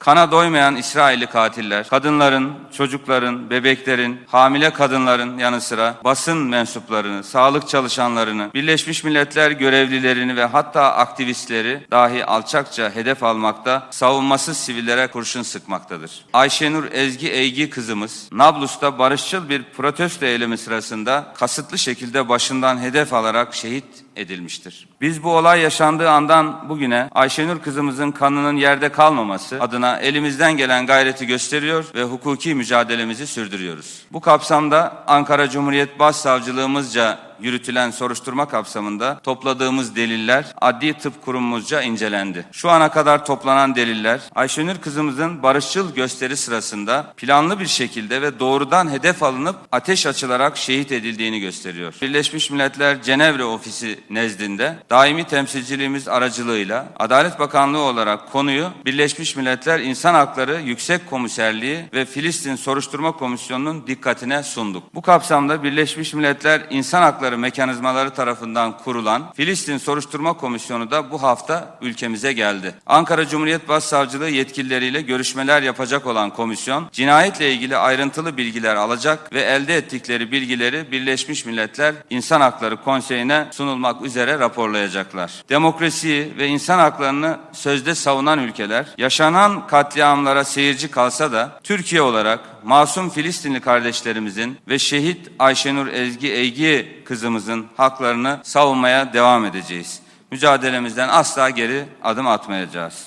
Kana doymayan İsrailli katiller, kadınların, çocukların, bebeklerin, hamile kadınların yanı sıra basın mensuplarını, sağlık çalışanlarını, Birleşmiş Milletler görevlilerini ve hatta aktivistleri dahi alçakça hedef almakta, savunmasız sivillere kurşun sıkmaktadır. Ayşenur Ezgi Eygi kızımız, Nablus'ta barışçıl bir protesto eylemi sırasında kasıtlı şekilde başından hedef alarak şehit edilmiştir. Biz bu olay yaşandığı andan bugüne Ayşenur kızımızın kanının yerde kalmaması adına elimizden gelen gayreti gösteriyor ve hukuki mücadelemizi sürdürüyoruz. Bu kapsamda Ankara Cumhuriyet Başsavcılığımızca yürütülen soruşturma kapsamında topladığımız deliller adli tıp kurumumuzca incelendi. Şu ana kadar toplanan deliller Ayşenur kızımızın barışçıl gösteri sırasında planlı bir şekilde ve doğrudan hedef alınıp ateş açılarak şehit edildiğini gösteriyor. Birleşmiş Milletler Cenevre Ofisi nezdinde daimi temsilciliğimiz aracılığıyla Adalet Bakanlığı olarak konuyu Birleşmiş Milletler İnsan Hakları Yüksek Komiserliği ve Filistin Soruşturma Komisyonu'nun dikkatine sunduk. Bu kapsamda Birleşmiş Milletler İnsan Hakları Mekanizmaları tarafından kurulan Filistin Soruşturma Komisyonu da bu hafta ülkemize geldi. Ankara Cumhuriyet Başsavcılığı yetkilileriyle görüşmeler yapacak olan komisyon, cinayetle ilgili ayrıntılı bilgiler alacak ve elde ettikleri bilgileri Birleşmiş Milletler İnsan Hakları Konseyi'ne sunulmak üzere raporlayacaklar. Demokrasiyi ve insan haklarını sözde savunan ülkeler, yaşanan katliamlara seyirci kalsa da Türkiye olarak masum Filistinli kardeşlerimizin ve şehit Ayşenur Ezgi Eygi kızımızın haklarını savunmaya devam edeceğiz. Mücadelemizden asla geri adım atmayacağız.